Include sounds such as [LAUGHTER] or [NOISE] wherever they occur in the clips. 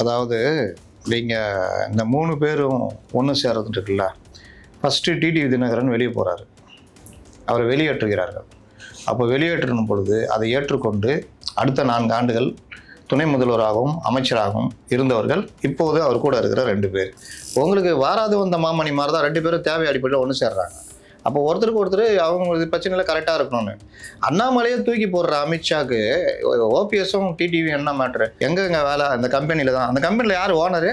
அதாவது நீங்கள் இந்த மூணு பேரும் ஒன்று சேர்றது இருக்குல்ல ஃபஸ்ட்டு டிடிவி தினகரன் வெளியே போகிறாரு அவரை வெளியேற்றுகிறார்கள். அப்போ வெளியேற்றணும் பொழுது அதை ஏற்றுக்கொண்டு அடுத்த நான்கு ஆண்டுகள் துணை முதல்வராகவும் அமைச்சராகவும் இருந்தவர்கள் இப்போது அவர் கூட இருக்கிற ரெண்டு பேர். உங்களுக்கு வாராது வந்த மாமணி மாதிரி தான் ரெண்டு பேரும் தேவை அடிப்படையில் ஒன்று சேர்றாங்க. அப்போ ஒருத்தருக்கு ஒருத்தர் அவங்க பிரச்சனையில் கரெக்டாக இருக்கணும்னு. அண்ணாமலையை தூக்கி போடுற அமித்ஷாக்கு ஓபிஎஸும் டிடிவி என்ன மேட்ரு எங்கெங்க வேலை? அந்த கம்பெனியில் தான். அந்த கம்பெனியில் யார்? ஓனரு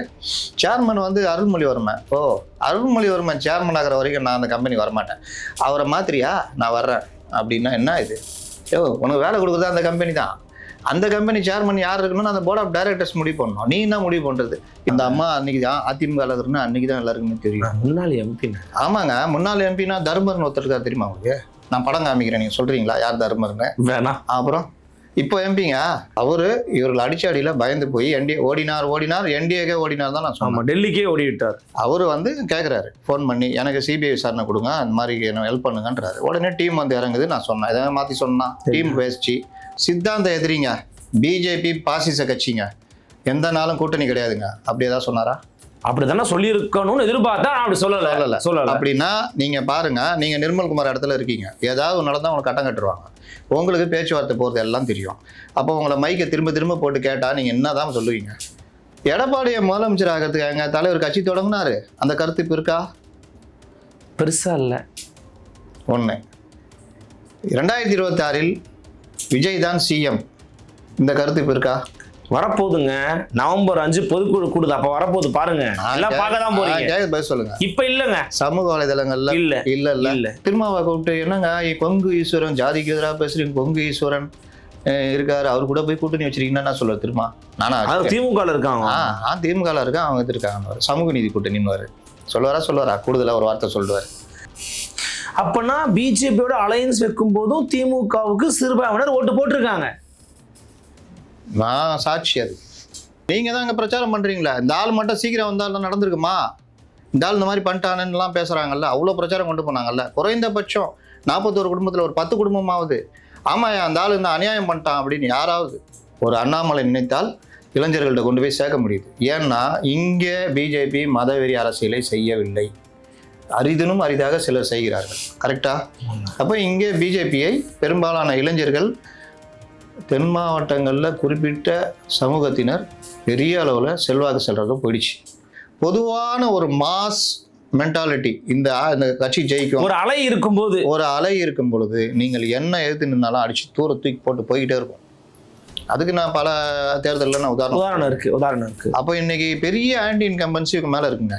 சேர்மன் வந்து அருள்மொழிவர்மன். ஓ அருள்மொழிவர்மன் சேர்மன் ஆகிற வரைக்கும் நான் அந்த கம்பெனி வரமாட்டேன். அவரை மாத்திரியா? நான் வர்றேன். அப்படின்னா என்ன இது? ஓ உனக்கு வேலை கொடுக்குறது அந்த கம்பெனி தான்? அந்த கம்பெனி சேர்மன் யார் இருக்கணும்னு அந்த போர்ட் ஆஃப் டைரக்டர்ஸ் முடிவு பண்ணணும். நீ என்ன முடிவு பண்ணுறது இந்த அம்மா அன்னைக்கு தான் அதிமுக இருக்குன்னு அன்னைக்கு தான் எல்லாருக்குமே தெரியும். முன்னாள் எம்பி ஆமாங்க. முன்னாள் எம்பினா தர்மர்னு ஒருத்தர் இருக்காரு தெரியுமா உங்களுக்கு? நான் படம் காமிக்கிறேன் நீங்கள் சொல்கிறீங்களா யார் தர்மர்னு? வேணாம் அப்புறம் இப்போ எம்பிங்க அவரு இவர்கள் அடிச்ச அடியில் பயந்து போய் என்டி ஓடினார் ஓடினார் என்டிஏக்கே ஓடினார் தான் நான் சொன்னேன். டெல்லிக்கே ஓடி விட்டார் அவர் வந்து கேட்குறாரு ஃபோன் பண்ணி எனக்கு சிபிஐ விசாரணை கொடுங்க அந்த மாதிரி என்ன ஹெல்ப் பண்ணுங்கன்றாரு. உடனே டீம் வந்து இறங்குது நான் சொன்னேன். இதை மாற்றி சொன்னா டீம் பேசிச்சு. சித்தாந்த எதிரிங்க. பிஜேபி பாசிச கட்சிங்க. எந்த நாளும் கூட்டணி கிடையாதுங்க. அப்படி ஏதாவது சொன்னாரா? அப்படிதானே சொல்லியிருக்கணும்னு எதிர்பார்த்தா அப்படி சொல்லல. சொல்லல. சொல்லல. அப்படின்னா நீங்க பாருங்க நீங்க நிர்மல்குமார் இடத்துல இருக்கீங்க. ஏதாவது ஒன்று நடந்தா உங்களுக்கு கட்டம் கட்டுருவாங்க. உங்களுக்கு பேச்சுவார்த்தை போகிறது எல்லாம் தெரியும். அப்போ உங்களை மைக்கை திரும்ப திரும்ப போட்டு கேட்டா நீங்க என்னதான் சொல்லுவீங்க? எடப்பாடியை முதலமைச்சர் ஆகிறதுக்கு எங்க தலைவர் கட்சி தொடங்கினாரு. அந்த கருத்து இப்போ இருக்கா? பெருசா இல்ல. ஒன்று ரெண்டாயிரத்தி இருபத்தாறில் விஜய் தான் சிஎம் இந்த கருத்து இப்போ இருக்கா? வரப்போகுதுங்க. நவம்பர் அஞ்சு பொதுக்குழு கூடுது. அப்ப வரப்போகுது பாருங்க. எல்லாம் பார்க்க தான் போறீங்க. பதில் சொல்லுங்க. இப்ப இல்லங்க. சமூக வலைதளங்கள்ல? இல்ல இல்ல இல்ல. இல்ல திருமாவை கூப்பிட்டு என்னங்க கொங்கு ஈஸ்வரன் ஜாதிக்கு எதிராக பேசுறீங்க கொங்கு ஈஸ்வரன் இருக்காரு. அவர் கூட போய் கூட்டணி வச்சிருக்கீங்கன்னா நான் சொல்லுவேன் திருமா. நானா திமுக இருக்காங்க ஆ ஆ திமுக இருக்கா அவங்க இருக்காங்க. சமூக நீதி கூட்டணின்னு சொல்லுவாரா சொல்லுவாரா? கூடுதலா ஒரு வார்த்தை சொல்லுவார். அப்பனா பிஜேபியோட அலையன்ஸ் வைக்கும் போதும் திமுகவுக்கு சிறுபான்மையினர் ஓட்டு போட்டிருக்காங்க. நான் சாட்சி அது. நீங்க தான் அங்க பிரச்சாரம் பண்றீங்களா. இந்த ஆள் மட்டும் சீக்கிரம் வந்தாலும் நடந்திருக்குமா? இந்த ஆள் இந்த மாதிரி பண்ணிட்டானுலாம் பேசுறாங்கல்ல அவ்வளோ பிரச்சாரம் கொண்டு போனாங்கல்ல. குறைந்தபட்சம் நாற்பத்தோரு குடும்பத்தில் ஒரு பத்து குடும்பமாவது ஆமாம் அந்த ஆள் இந்த அநியாயம் பண்ணிட்டான் அப்படின்னு யாராவது ஒரு அண்ணாமலை நினைத்தால் இளைஞர்கள்ட்ட கொண்டு போய் சேர்க்க முடியுது. ஏன்னா இங்கே பிஜேபி மதவெறி அரசியலை செய்யவில்லை. அரிதினும் அரிதாக சிலர் செய்கிறார்கள். கரெக்டா அப்போ இங்கே பிஜேபியை பெரும்பாலான இளைஞர்கள் தென் மாவட்டங்களில் குறிப்பிட்ட சமூகத்தினர் பெரிய அளவில் செல்வாக்கு செல்றதுக்கு போயிடுச்சு. பொதுவான ஒரு மாஸ் மென்டாலிட்டி இந்த இந்த கட்சி ஜெயிக்கும். ஒரு அலை இருக்கும்போது. ஒரு அலை இருக்கும் பொழுது நீங்கள் என்ன எதிர்த்து நின்னாலும் அடிச்சு தூர தூக்கி போட்டு போய்கிட்டே இருக்கும். அதுக்கு நான் பல தேர்தலில் நான் உதாரணம் உதாரணம் இருக்கு உதாரணம் இருக்கு. அப்போ இன்னைக்கு பெரிய ஆன்டி இன்கம்பன்சி மேலே இருக்குங்க.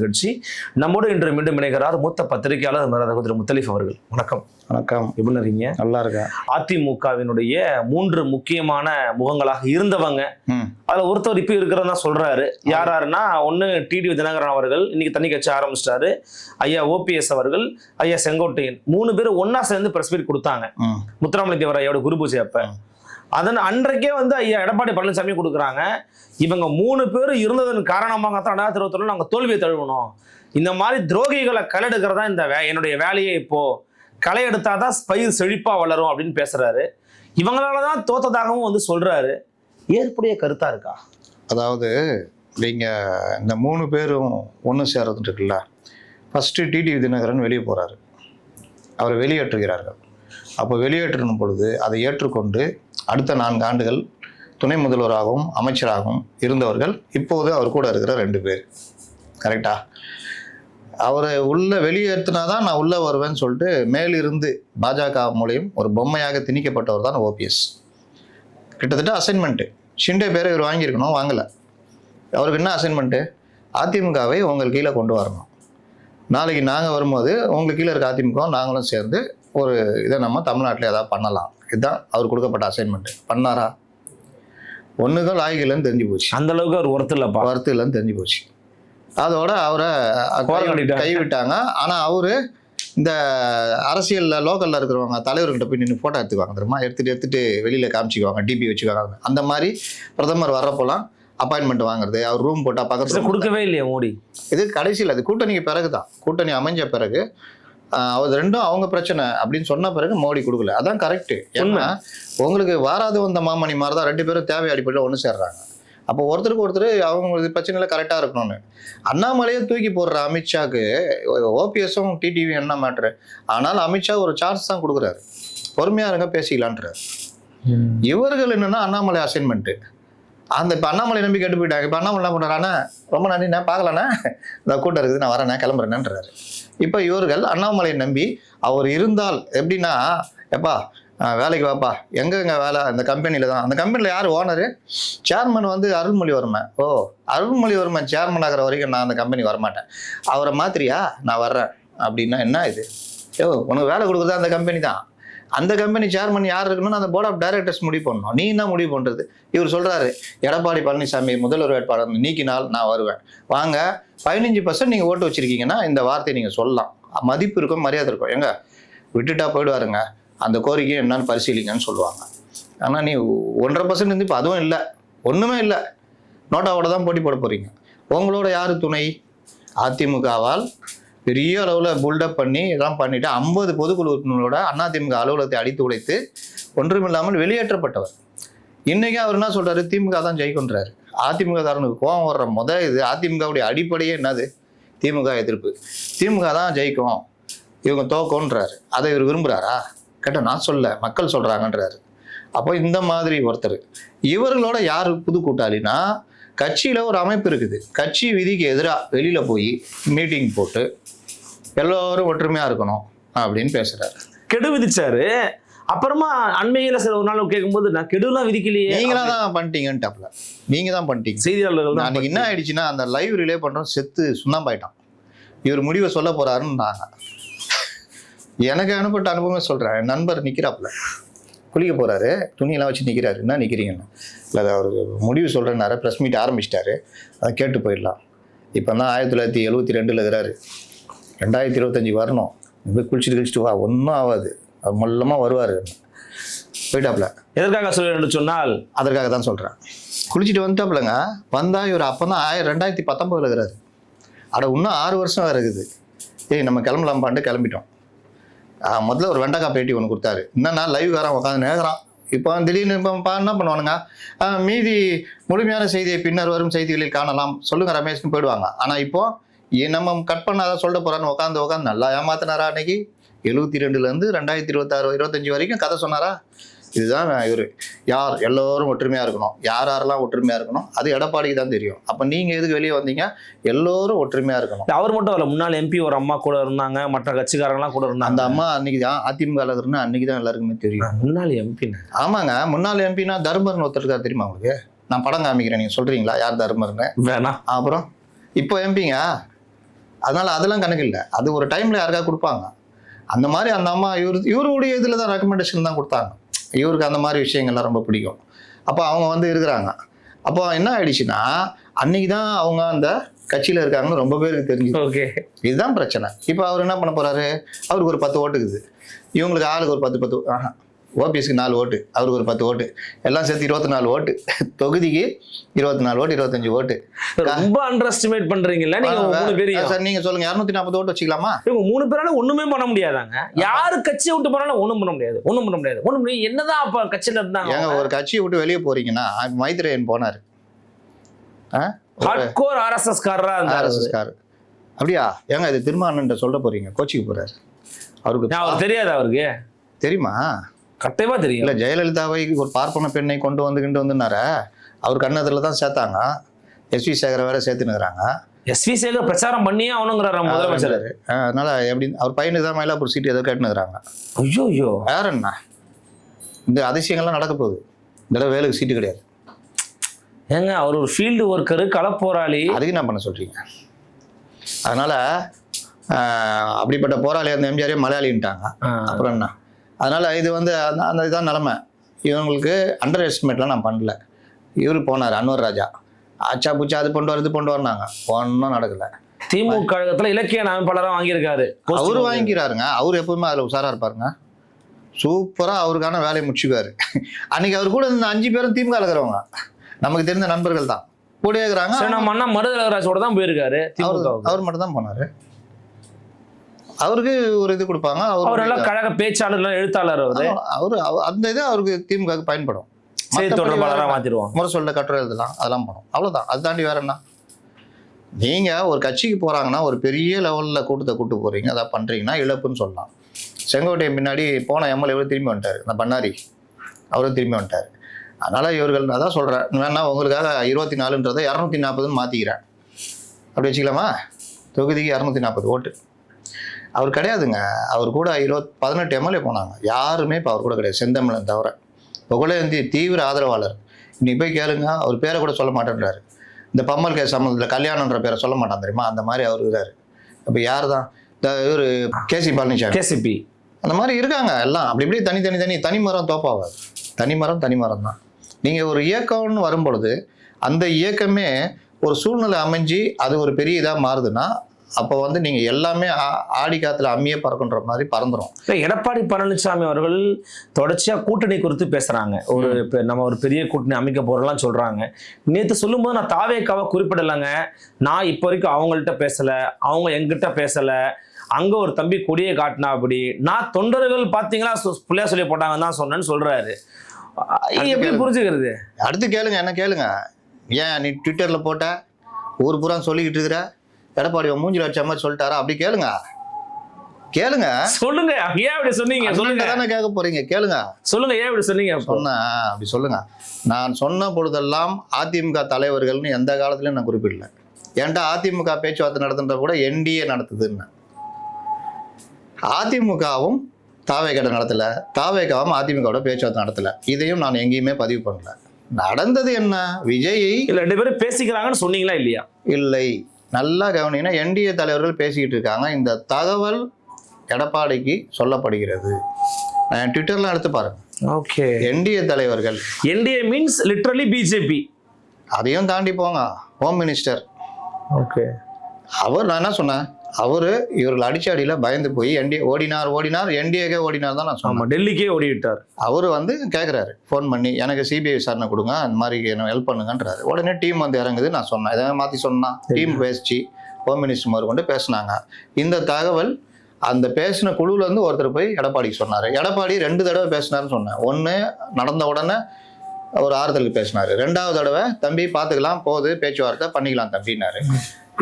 நிகழ்ச்சி. நம்மோடு இன்று மீண்டும் இணைகிறார் மூத்த பத்திரிகையாளர் மரதகு திரு முத்தலீஃப் அவர்கள். வணக்கம். வணக்கம். எப்படி இருக்கீங்க? நல்லா இருக்கா அதிமுகவினுடைய மூன்று முக்கியமான முகங்களாக இருந்தவங்க. அதுல ஒருத்தர் இப்ப இருக்கிறதா சொல்றாரு. யார் யாருன்னா ஒண்ணு டிடி தினகரன் அவர்கள் இன்னைக்கு தண்ணி கட்சி ஆரம்பிச்சிட்டாரு. ஐயா ஓபிஎஸ் அவர்கள் ஐயா செங்கோட்டையன். மூணு பேரும் ஒண்ணா சேர்ந்து பிரஸ் மீட் கொடுத்தாங்க. முத்துராமலிங்க ஐயாவோட குரு பூஜை அப்ப. அதன் அன்றைக்கே வந்து ஐயா எடப்பாடி பழனிசாமி கொடுக்குறாங்க. இவங்க மூணு பேரும் இருந்ததன் காரணமாக தான் ரெண்டாயிரத்தி இருபத்தொன்னு நாங்கள் தோல்வியை தழுவணும் இந்த மாதிரி துரோகிகளை களை எடுக்கிறதா இந்த வே என்னுடைய வேலையே இப்போ. களை எடுத்தால் தான் பயிர் செழிப்பாக வளரும் அப்படின்னு பேசுகிறாரு இவங்களால தான் தோத்ததாகவும் வந்து சொல்கிறாரு ஏற்புடைய கருத்தாக இருக்கா? அதாவது நீங்கள் இந்த மூணு பேரும் ஒன்று சேர்றது இருக்குல்ல ஃபஸ்ட்டு டிடிவி தினகரன் வெளியே போகிறாரு அவரை வெளியேற்றுகிறார்கள். அப்போ வெளியேற்றணும் பொழுது அதை ஏற்றுக்கொண்டு அடுத்த நான்கு ஆண்டுகள் துணை முதல்வராகவும் அமைச்சராகவும் இருந்தவர்கள் இப்போது அவர் கூட இருக்கிற ரெண்டு பேர். கரெக்டா அவரை உள்ளே வெளியேற்றினா தான் நான் உள்ளே வருவேன்னு சொல்லிட்டு மேலிருந்து பாஜக மூலியம் ஒரு பொம்மையாக திணிக்கப்பட்டவர் தான் ஓபிஎஸ். கிட்டத்தட்ட அசைன்மெண்ட்டு. ஷிண்டே பேரை இவர் வாங்கியிருக்கணும் வாங்கலை. அவருக்கு என்ன அசைன்மெண்ட்டு? அதிமுகவை உங்கள் கீழே கொண்டு வரணும். நாளைக்கு நாங்கள் வரும்போது உங்களுக்கு கீழே இருக்க அதிமுக நாங்களும் சேர்ந்து ஒரு இதை நம்ம தமிழ்நாட்டில் ஏதாவது பண்ணலாம். இதுதான் அவர் கொடுக்கப்பட்ட அசைன்மெண்ட்டு பண்ணாரா? ஒன்றுகள் ஆய்கலன்னு தெரிஞ்சு போச்சு. அந்த அளவுக்கு அவர் ஒருத்தர் இல்லப்பா. வருத்து இல்லைன்னு தெரிஞ்சு போச்சு. அதோட அவரை. கைவிட்டாங்க. ஆனால் அவரு இந்த அரசியலில் லோக்கலில் இருக்கிறவங்க தலைவர்கிட்ட போய் நின்று ஃபோட்டோ எடுத்துக்குவாங்க தெரியுமா? எடுத்துட்டு எடுத்துட்டு வெளியில் காமிச்சிக்குவாங்க டிபி வச்சுக்குவாங்க. அந்த மாதிரி பிரதமர் வர்றப்போலாம் அப்பாயின்மெண்ட் வாங்குறது அவர் ரூம் போட்டால் பக்கத்தில் கொடுக்கவே இல்லையா மோடி. இது கடைசியில் அது கூட்டணிக்கு பிறகு தான் கூட்டணி அமைஞ்ச பிறகு அது ரெண்டும் அவங்க பிரச்சனை அப்படின்னு சொன்ன பிறகு மோடி கொடுக்கல. அதான் கரெக்டு ஏன்னா உங்களுக்கு வாராது வந்த மாமணி மாதிரி தான் ரெண்டு பேரும் தேவை அடிப்படையில் ஒன்று சேர்றாங்க. அப்போ ஒருத்தருக்கு ஒருத்தர் அவங்க பிரச்சனையில கரெக்டாக இருக்கணும்னு. அண்ணாமலையை தூக்கி போடுற அமித்ஷாக்கு ஓபிஎஸும் டிடிவி என்ன மேட்ரு ஆனால் அமித்ஷா ஒரு சார்ஜ் தான் கொடுக்குறாரு. பொறுமையாக இருங்க பேசிக்கலான்றார். இவர்கள் என்னன்னா அண்ணாமலை அசைன்மெண்ட்டு அந்த இப்போ அண்ணாமலை நம்பி கெட்டு போயிட்டாங்க. இப்போ அண்ணாமலை என்ன பண்ணுறாண்ணா ரொம்ப நன்றி நான் பார்க்கலண்ணே. இந்த கூட்டம் இருக்குது நான் வரேன் கிளம்புறேன்ன்றாரு இப்போ இவர்கள் அண்ணாமலையை நம்பி அவர் இருந்தால் எப்படின்னா எப்பா வேலைக்கு வாப்பா. எங்கெங்க வேலை? அந்த கம்பெனியில் தான். அந்த கம்பெனியில் யார்? ஓனரு சேர்மன் வந்து அருள்மொழிவர்மன் ஓ அருள்மொழிவர்மன் சேர்மன் ஆகிற வரைக்கும் நான் அந்த கம்பெனி வரமாட்டேன். அவரை மாத்திரியா? நான் வர்றேன். அப்படின்னா என்ன இது? ஓ உனக்கு வேலை கொடுக்குறது அந்த கம்பெனி தான். அந்த கம்பெனி சேர்மன் யார் இருக்கணும்னு அந்த போர்ட் ஆஃப் டைரக்டர்ஸ் முடிவு பண்ணணும். நீ என்ன முடிவு பண்ணுறது இவர் சொல்கிறாரு எடப்பாடி பழனிசாமி முதல்வர் வேட்பாளர் நீக்கினால் நான் வருவேன். வாங்க பதினஞ்சு பர்சன்ட் நீங்கள் ஓட்டு வச்சிருக்கீங்கன்னா இந்த வார்த்தையை நீங்கள் சொல்லலாம். மதிப்பு இருக்கும் மரியாதை இருக்கும். எங்க? விட்டுட்டா போயிடுவாருங்க. அந்த கோரிக்கையும் என்னன்னு பரிசீலிங்கன்னு சொல்லுவாங்க. ஆனால் நீ ஒன்றரை பர்சன்ட் இருந்து இப்போ அதுவும் இல்லை. ஒன்றுமே இல்லை. நோட்டாவோட தான் போட்டி போட போகிறீங்க உங்களோட யார் துணை? அதிமுகவால் பெரிய அளவில் புல்டப் பண்ணி இதெல்லாம் பண்ணிட்டு ஐம்பது பொதுக்குழு உறுப்பினர்களோட அதிமுக அலுவலகத்தை அடித்து உடைத்து ஒன்றுமில்லாமல் வெளியேற்றப்பட்டவர். இன்றைக்கி அவர் என்ன சொல்கிறாரு திமுக தான் ஜெயிக்கின்றாரு அதிமுக காரனுக்கு கோபம் வர்ற முத இது அதிமுகவுடைய அடிப்படையே என்னது? திமுக எதிர்ப்பு. திமுக தான் ஜெயிக்கும். இவங்க தோக்கோன்றாரு அதை இவர் விரும்புகிறாரா கேட்ட நான் சொல்ல மக்கள் சொல்கிறாங்கன்றாரு அப்போ இந்த மாதிரி ஒருத்தர். இவர்களோட யார் புது கூட்டாளினா கட்சியில ஒரு அமைப்பு இருக்குது. கட்சி விதிக்கு எதிராக வெளியில போய் மீட்டிங் போட்டு எல்லோரும் ஒற்றுமையா இருக்கணும் அப்படின்னு பேசுறாரு. கெடு விதிச்சாரு. அப்புறமா அண்மையில சில ஒரு நாள் கேட்கும்போது நான் கெடுலாம் விதிக்கலையே. நீங்களா தான் பண்ணிட்டீங்கன்ட்டாப்ல. நீங்க தான் பண்ணிட்டீங்க. செய்தியாளர்கள் தான் அன்னைக்கு என்ன ஆயிடுச்சுன்னா அந்த லைவ் ரிலே பண்றோம் செத்து சுண்ணாம்பாயிட்டான் இவர் முடிவை சொல்ல போறாருன்னு நாங்க எனக்கு அனுப்பட்ட அனுபவமே சொல்றேன். என் நண்பர் நிக்கிறாப்புல குளிக்க போறாரு. துணியெல்லாம் வச்சு நிக்கிறாரு. என்ன நிக்கிறீங்கன்னு இல்லை அது அவருக்கு முடிவு சொல்றேன்னாரு. ப்ரெஸ் மீட் ஆரம்பிச்சிட்டாரு. அதை கேட்டு போயிடலாம். இப்போ தான் ஆயிரத்தி தொள்ளாயிரத்தி எழுபத்தி ரெண்டில் இருக்கிறாரு. ரெண்டாயிரத்தி இருபத்தஞ்சி வரணும். போய் குளிச்சுட்டு கழிச்சிட்டு வா. ஒன்றும் ஆகாது அவர் மொல்லமாக வருவார். போயிட்டாப்புல. எதற்காக சொல்ல சொன்னால்? அதற்காக தான் சொல்கிறேன் குளிச்சுட்டு வந்துட்டாப்புலங்க. வந்தால் இவர் அப்போ தான் ஆயிரம் ரெண்டாயிரத்தி பத்தொம்பதில் இருக்கிறாரு. அட இன்னும் ஆறு வருஷம் வேறு இருக்குது. ஏய் நம்ம கிளம்பலாம்பான்ட்டு கிளம்பிட்டோம். முதல்ல ஒரு வெண்டைக்காய் பேட்டி ஒன்று கொடுத்தாரு. என்னன்னா லைவ்காரன் உட்காந்து நேர்கிறான் இப்போ திடீர்னு இப்போ பா என்ன பண்ணுவானுங்க? மீதி முழுமையான செய்தியை பின்னர் வரும் செய்திகளில் காணலாம். சொல்லுங்க ரமேஷ்னு போயிடுவாங்க. ஆனால் இப்போ நம்ம கட் பண்ணாத சொல்ல போறான்னு உட்காந்து உட்காந்து நல்லா ஏமாத்தினாரா அன்னைக்கு? எழுபத்தி ரெண்டுலேருந்து ரெண்டாயிரத்தி இருபத்தாறு இருபத்தஞ்சி வரைக்கும் கதை சொன்னாரா? இதுதான் இவர். யார்? எல்லோரும் ஒற்றுமையாக இருக்கணும். யார் யாரெல்லாம் ஒற்றுமையாக இருக்கணும்? அது எடப்பாடிக்கு தான் தெரியும். அப்போ நீங்கள் எதுக்கு வெளியே வந்தீங்க? எல்லோரும் ஒற்றுமையாக இருக்கணும். அவர் மட்டும் இல்ல முன்னாள் எம்பி ஒரு அம்மா கூட இருந்தாங்க. மற்ற கட்சிக்காரங்களாம் கூட இருந்தாங்க. அந்த அம்மா அன்னைக்கு தான் அதிமுக இருக்குன்னு அன்னைக்கு தான் எல்லாருக்குமே தெரியும். முன்னாள் எம்பி ஆமாங்க. முன்னாள் எம்பினா தர்மர்னு ஒருத்தர் இருக்காரு தெரியுமா உங்களுக்கு? நான் படம் காமிக்கிறேன் நீங்கள் சொல்கிறீங்களா யார் தர்மர்னு? வேணாம் அப்புறம் இப்போ எம்பிங்க அதனால அதெல்லாம் கணக்கு இல்லை. அது ஒரு டைமில் யாருக்கா கொடுப்பாங்க. அந்த மாதிரி அந்த அம்மா இவர் இவருடைய இதில் தான் ரெக்கமெண்டேஷன் தான் கொடுத்தாங்க. இவருக்கு அந்த மாதிரி விஷயங்கள்லாம் ரொம்ப பிடிக்கும். அப்போ அவங்க வந்து இருக்கிறாங்க. அப்போ என்ன ஆயிடுச்சுன்னா அன்னைக்கு தான் அவங்க அந்த கட்சியில் இருக்காங்கன்னு ரொம்ப பேருக்கு தெரிஞ்சு ஓகே. இதுதான் பிரச்சனை. இப்போ அவர் என்ன பண்ண போறாரு? அவருக்கு ஒரு பத்து ஓட்டுக்குது. இவங்களுக்கு ஆளுக்கு ஒரு பத்து பத்து ஆஹா. ஓபிஎஸ்க்கு நாலு ஓட்டு அவருக்கு ஒரு பத்து ஓட்டு. எல்லாம் சேர்த்து இருபத்தி நாலு ஓட்டு. தொகுதிக்கு இருபத்தி நாலு ஓட்டு இருபத்தஞ்சு ஓட்டு. ரொம்ப அண்டர் எஸ்டிமேட் பண்றீங்கல்ல? நீங்க மூணு சார் நீங்க சொல்லுங்க. இரநூத்தி நாற்பது ஓட்டு வச்சுக்கலாமா? இவங்க மூணு பேரால ஒண்ணுமே பண்ண முடியாதாங்க? யாரு கட்சியை விட்டு போனாலும் ஒண்ணும் பண்ண முடியாது ஒண்ணும் பண்ண முடியாது. ஒண்ணும் பண்ண என்னதான் அப்ப கட்சியில இருந்தாங்க ஏங்க ஒரு கட்சியை விட்டு வெளியே போறீங்கன்னா மைத்ரேயன் போனாரு. ஹார்ட் கோர் ஆர்எஸ்எஸ் காரரா ஆர்எஸ்எஸ் கார் அப்படியா? ஏங்க இது திருமாவளவன்ட்ட சொல்ல போறீங்க? கோச்சிக்கு போறாரு. அவருக்கு அவர் தெரியாது அவருக்கு. தெரியுமா? கட்டமா தெரியும். இல்ல ஜெயலலிதாவை ஒரு பார்ப்பன பெண்ணை கொண்டு வந்துக்கிட்டு வந்துனார? அவர் கண்ணத்துல தான் சேர்த்தாங்க. எஸ்வி சேகரை வேற சேர்த்துனுக்குறாங்க எஸ் வி சேகர் பிரச்சாரம் பண்ணியே அவனுங்கிறார முதலமைச்சர்? அதனால எப்படி அவர் பையனுக்கு தான் மயிலாப்பூர் சீட்டு ஏதோ கேட்டுனுக்குறாங்க ஐயோ ஐயோ வேற என்ன? இந்த அதிசயங்கள்லாம் நடக்க போகுது. இந்த வேலுக்கு சீட்டு கிடையாது. ஏங்க அவர் ஒரு ஃபீல்டு ஒர்க்கரு களப்போராளி. அதுக்கு என்ன பண்ண சொல்றீங்க? அதனால அப்படிப்பட்ட போராளி அந்த எம்ஜிஆரே மலையாளின்ட்டாங்க. அப்புறம் என்ன? அதனால இது வந்து அந்த அந்த இதான் நிலமை. இவங்களுக்கு அண்டர் எஸ்டிமேட்லாம் நான் பண்ணல. இவர் போனார் அன்வர் ராஜா. ஆச்சா பூச்சா அது கொண்டு வர இது கொண்டு வந்தாங்க ஒன்றும் நடக்கல. திமுக கழகத்துல இலக்கிய அமைப்பாளராக வாங்கியிருக்காரு. அவர் வாங்கிக்கிறாருங்க. அவர் எப்பவுமே அதில் உஷாரா இருப்பாருங்க. சூப்பரா அவருக்கான வேலையை முடிச்சுக்குவாரு. அன்னைக்கு அவர் கூட இந்த அஞ்சு பேரும் திமுக இருக்கிறவங்க. நமக்கு தெரிந்த நண்பர்கள் தான். கூடயே இருக்கிறாங்க. நம்ம அண்ணா மருதராஜோட தான் போயிருக்காரு அவர் மட்டும் தான் போனாரு. அவருக்கு ஒரு இது கொடுப்பாங்க அவர் அவர் கழக பேச்சாளர் எழுத்தாளர் அவரு. அவரு அவ- அந்த இது அவருக்கு திமுக பயன்படும். தொடர்பாளராக மாத்திருவாங்க முறை சொல்ல கட்டுரை எழுதலாம் அதெல்லாம் பண்ணும். அவ்வளவுதான். அது தாண்டி வேற என்ன? நீங்க ஒரு கட்சிக்கு போறாங்கன்னா ஒரு பெரிய லெவல்ல கூட்டத்தை கூட்டு போறீங்க அதை பண்றீங்கன்னா இழப்புன்னு சொல்லலாம். செங்கோட்டையன் பின்னாடி போன எம்எல்ஏ திரும்பி வந்துட்டாரு இந்த பண்ணாரி. அவரும் திரும்பி வந்துட்டாரு. அதனால இவர்கள் அதான் சொல்றேன் வேணா உங்களுக்காக இருபத்தி நாலுன்றதை இரநூத்தி நாற்பதுன்னு மாத்திக்கிறேன். அப்படி வச்சுக்கலாமா? தொகுதிக்கு இரநூத்தி நாற்பது ஓட்டு. அவர் கிடையாதுங்க. அவர் கூட இருபத் பதினெட்டு எம்எல்ஏ போனாங்க. யாருமே இப்போ அவர் கூட கிடையாது. செந்தமிழன் தவிர. புகழேந்தி தீவிர ஆதரவாளர். இன்னைக்கு போய் கேளுங்க. அவர் பேரை கூட சொல்ல மாட்டேன்றாரு. இந்த பம்மல் கே சம்மந்தத்தில் கல்யாணன்ற பேரை சொல்ல மாட்டான் தெரியுமா? அந்த மாதிரி அவர் இருக்காரு. அப்போ யார் தான் இந்த இவர் கேசி பழனிசாமி கேசிபி அந்த மாதிரி இருக்காங்க எல்லாம். அப்படி இப்படி தனி தனி தனி தனி மரம் தோப்பாகாது தனி மரம் தனி மரம் தான். நீங்கள் ஒரு இயக்கம்னு வரும்பொழுது அந்த இயக்கமே ஒரு சூழ்நிலை அமைஞ்சு அது ஒரு பெரிய இதாக மாறுதுன்னா அப்போ வந்து நீங்கள் எல்லாமே ஆடி காத்துல அம்மியே பறக்குன்ற மாதிரி பறந்துடும் இல்ல, எடப்பாடி பழனிசாமி அவர்கள் தொடர்ச்சியா கூட்டணி குறித்து பேசுறாங்க. ஒரு இப்ப நம்ம ஒரு பெரிய கூட்டணி அமைக்க போறோம்லாம் சொல்றாங்க. நேத்து சொல்லும்போது நான் தாவேக்காவை குறிப்பிடலைங்க. நான் இப்போ வரைக்கும் அவங்கள்ட்ட பேசல அவங்க எங்கிட்ட பேசல. அங்க ஒரு தம்பி கொடியை காட்டினா அப்படி. நான் தொண்டர்கள் பாத்தீங்களா சு- பிள்ளையா சொல்லி போட்டாங்கன்னு தான் சொன்னேன்னு இது எப்படி புரிஞ்சுக்கிறது? அடுத்து கேளுங்க என்ன கேளுங்க. ஏன் நீ ட்விட்டரில் போட்ட? ஊர் பூரா சொல்லிக்கிட்டு இருக்கிற? எடப்பாடி மூஞ்சில வச்ச மாதிரி சொல்லிட்டாரா? அப்படி கேளுங்க. கேளுங்க. சொல்லுங்க. ஏன் அப்படி சொன்னீங்க? சொல்லுங்க. தானே கேட்க போறீங்க? கேளுங்க. சொல்லுங்க. ஏன் இப்படி சொன்னீங்க? சொன்னேன் அப்படி சொல்லுங்க. நான் சொன்ன பொழுதெல்லாம் அதிமுக தலைவர்கள்னு எந்த காலத்துலயும் நான் குறிப்பிடல. ஏன்டா அதிமுக பேச்சுவார்த்தை நடத்துன்ற கூட என்டிஏ நடத்துதுன்னு. அதிமுகவும் தாவேக்கடை நடத்தல. தாவேக்காவும் அதிமுகவோட பேச்சுவார்த்தை நடத்தல. இதையும் நான் எங்கேயுமே பதிவு பண்ணல. நடந்தது என்ன? விஜயை ரெண்டு பேரும் பேசிக்கிறாங்கன்னு சொன்னீங்களா இல்லையா? இல்லை. நல்லா கவனிங்கன்னா என்டிஏ தலைவர்கள் பேசிக்கிட்டு இருக்காங்க. இந்த தகவல் எடப்பாடிக்கு சொல்லப்படுகிறது. நான் ட்விட்டர்ல எடுத்து பாருங்க. ஓகே என்டிஏ தலைவர்கள். என்டிஏ மீன்ஸ் லிட்ரலி பிஜேபி அதையும் தாண்டி போங்க. ஹோம் மினிஸ்டர் ஓகே அவர் நான் என்ன சொன்னேன்? அவர் இவர்கள் அடிச்ச அடியில பயந்து போய் என்டிஏ ஓடினார் ஓடினார் என்டிஏக்கே ஓடினார் தான் நான் சொன்னேன். டெல்லிக்கே ஓடி விட்டார் அவர் வந்து கேட்குறாரு ஃபோன் பண்ணி எனக்கு சிபிஐ விசாரணை கொடுங்க அந்த மாதிரி எனக்கு ஹெல்ப் பண்ணுங்கன்றாரு. உடனே டீம் வந்து இறங்குது நான் சொன்னேன். இதை மாற்றி சொன்னா டீம் பேசிச்சு ஹோம் மினிஸ்டர் முதற்கொண்டு பேசினாங்க. இந்த தகவல் அந்த பேசின குழுல இருந்து ஒருத்தர் போய் எடப்பாடிக்கு சொன்னார். எடப்பாடி ரெண்டு தடவை பேசினாருன்னு சொன்னேன். ஒன்று நடந்த உடனே ஒரு ஆறுதலுக்கு பேசினாரு. ரெண்டாவது தடவை தம்பி பார்த்துக்கலாம் போகுது பேச்சுவார்த்தை பண்ணிக்கலாம் தம்பின்னாரு.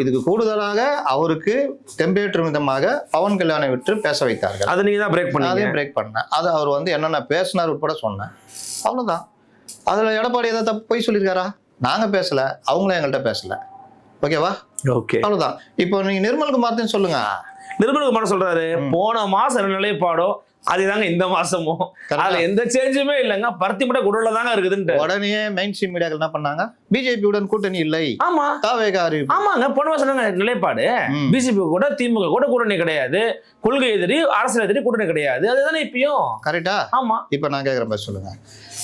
இதுக்கு கூடுதலாக அவருக்கு தெம்பேற்றும் விதமாக பவன் கல்யாணை விட்டு பேச வைத்தார்கள். அதை நீங்க தான் பிரேக் பண்ணீங்க. அதையும் பிரேக் பண்ணேன். அது அவர் வந்து என்னென்ன பேசினார் உட்பட சொன்னேன். அவ்வளோதான் அதில் எடப்பாடி ஏதாவது தப்பு போய் சொல்லியிருக்காரா? நாங்கள் பேசல. அவங்களும் எங்கள்கிட்ட பேசல. ஓகேவா ஓகே அவ்வளோதான் இப்போ நீங்கள் நிர்மல்குமார்த்தையும் சொல்லுங்க. நிர்மல குமார் சொல்றாரு போன மாசம் என்ன நிலைப்பாடோ அதுதாங்க இந்த மாசமும். அதுல எந்த சேஞ்சுமே இல்லைங்க. பருத்தி மட்டும் குடல தாங்க இருக்குதுன்ட்டு. உடனே மெயின் ஸ்ட்ரீம் மீடியாக்கள் என்ன பண்ணாங்க? பிஜேபியுடன் கூட்டணி இல்லை. ஆமா. தாவேகா அறிவிப்பு. ஆமாங்க. போன என்னங்க நிலைப்பாடு. பிஜேபி கூட திமுக கூட கூட்டணி கிடையாது. கொள்கை எதிரி அரசியல் எதிரி கூட்டணி கிடையாது. அதுதானே இப்பயும். கரெக்டா? ஆமா. இப்போ நான் கேட்குற மாதிரி சொல்லுங்க.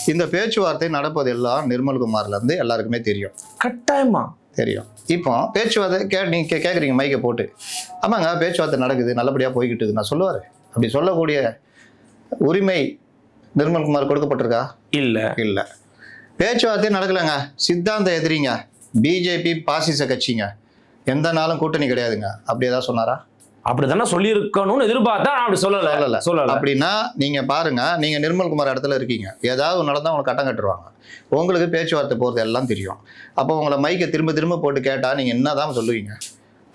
இந்த பேச்சுவார்த்தை நடப்பது எல்லாம் நிர்மல்குமார்ல இருந்து எல்லாருக்குமே தெரியும். கட்டாயமா? தெரியும். இப்போ பேச்சுவார்த்தை கே நீங்கள் கேட்குறீங்க மைக்கை போட்டு. ஆமாங்க பேச்சுவார்த்தை நடக்குது நல்லபடியாக போய்கிட்டு இருக்கு நான் சொல்லுவார். அப்படி சொல்லக்கூடிய உரிமை நிர்மல்குமார் கொடுக்கப்பட்டிருக்கா? இல்ல. இல்லை. பேச்சுவார்த்தை நடக்கலைங்க. சித்தாந்த எதிரிங்க. பிஜேபி பாசிச கட்சிங்க. எந்த நாளும் கூட்டணி கிடையாதுங்க. அப்படி ஏதாவது சொன்னாரா? அப்படிதானே சொல்லி இருக்கணும்னு எதிர்பார்த்தா அப்படி சொல்லல. சொல்லல. சொல்லல. அப்படின்னா நீங்க பாருங்க. நீங்க நிர்மல்குமார் இடத்துல இருக்கீங்க. ஏதாவது ஒன்று நடந்தா உங்களுக்கு கட்டம் கட்டுருவாங்க. உங்களுக்கு பேச்சுவார்த்தை போறது எல்லாம் தெரியும். அப்போ உங்களை மைக்கை திரும்ப திரும்ப போட்டு கேட்டா நீங்க என்னதான் சொல்லுவீங்க?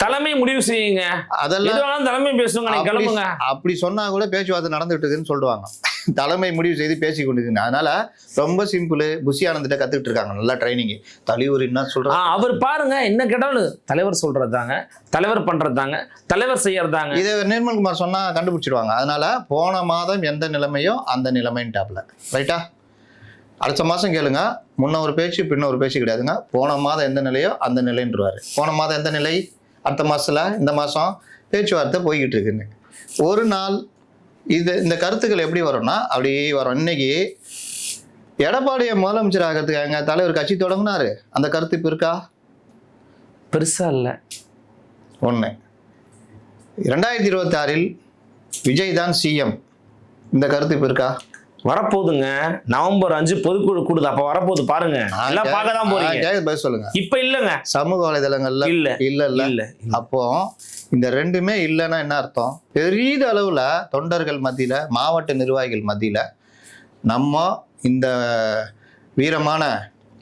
தலைமை முடிவு செய்யுங்க. அதெல்லாம் தலைமை அப்படி- கிளம்புங்க. அப்படி சொன்னா கூட பேச்சுவார்த்தை நடந்துட்டு இருக்குன்னு சொல்லுவாங்க. [LAUGHS] தலைமை முடிவு செய்து பேசி கொண்டிருக்குங்க அதனால ரொம்ப சிம்பிள் புஷி ஆனந்திட்ட கத்துக்கிட்டு இருக்காங்க. நல்லா ட்ரைனிங் தலைவர் என்ன ஆ, சொல்றாங்க அவர் பாருங்க என்ன கேட்டாலும் தலைவர் சொல்றது தாங்க தலைவர் பண்றது தாங்க தலைவர் செய்யறதாங்க இதை நிர்மல்குமார் சொன்னா கண்டுபிடிச்சிடுவாங்க. அதனால போன மாதம் எந்த நிலைமையோ அந்த நிலைமைன்ட்டாப்ல. ரைட்டா? அடுத்த மாதம் கேளுங்க. முன்ன ஒரு பேச்சு பின்ன ஒரு பேச்சு கிடையாதுங்க. போன மாதம் எந்த நிலையோ அந்த நிலைன்றுவார். போன மாதம் எந்த நிலை? அடுத்த மாதத்தில் இந்த மாதம் பேச்சுவார்த்தை போய்கிட்டு இருக்குன்னு. ஒரு நாள் இது இந்த கருத்துக்கள் எப்படி வரும்னா அப்படியே வரும். இன்னைக்கு எடப்பாடியை முதலமைச்சர் ஆகிறதுக்காக தலைவர் கட்சி தொடங்கினாரு. அந்த கருத்து இப்போ இருக்கா? பெருசா இல்ல. ஒன்று ரெண்டாயிரத்தி இருபத்தாறில் விஜய் தான் சிஎம் இந்த கருத்து இப்போ இருக்கா? வரப்போகுதுங்க. நவம்பர் அஞ்சு பொதுக்குழு கூடுது. அப்ப வரப்போகுது பாருங்க. எல்லாம் பார்க்க தான் போறீங்க. சொல்லுங்க. இப்ப இல்லங்க. சமூக வலைதளங்கள்ல இல்ல. இல்ல இல்ல. இல்ல. அப்போ இந்த ரெண்டுமே இல்லைன்னா என்ன அர்த்தம்? பெரிய அளவுல தொண்டர்கள் மத்தியில மாவட்ட நிர்வாகிகள் மத்தியில நம்ம இந்த வீரமான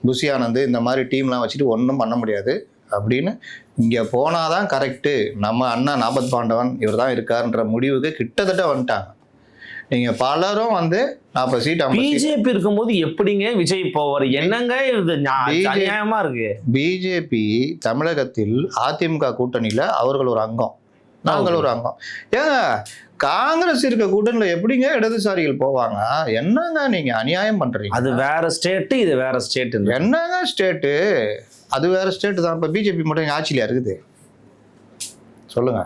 புஷி ஆனந்த் இந்த மாதிரி டீம்லாம் வச்சுட்டு ஒன்றும் பண்ண முடியாது. அப்படின்னு இங்கே போனாதான் கரெக்டு நம்ம அண்ணா நாபத் பாண்டவன் இவர் தான் இருக்காருன்ற முடிவுக்கு கிட்டத்தட்ட வந்துட்டாங்க. நீங்கள் பலரும் வந்து நாற்பது சீட் பிஜேபி இருக்கும்போது எப்படிங்க விஜய் போவார்? என்னங்க இது அநியாயமா இருக்கு? பிஜேபி தமிழகத்தில் அதிமுக கூட்டணியில் அவர்கள் ஒரு அங்கம். நாங்கள் ஒரு அங்கம். ஏங்க காங்கிரஸ் இருக்க கூட்டணியில் எப்படிங்க இடதுசாரிகள் போவாங்க? என்னங்க நீங்க அநியாயம் பண்றீங்க? அது வேற ஸ்டேட் இது வேற ஸ்டேட் என்னங்க ஸ்டேட்டு அது வேற ஸ்டேட் தான். இப்போ பிஜேபி மட்டும் ஆட்சியில இருக்குது. சொல்லுங்க.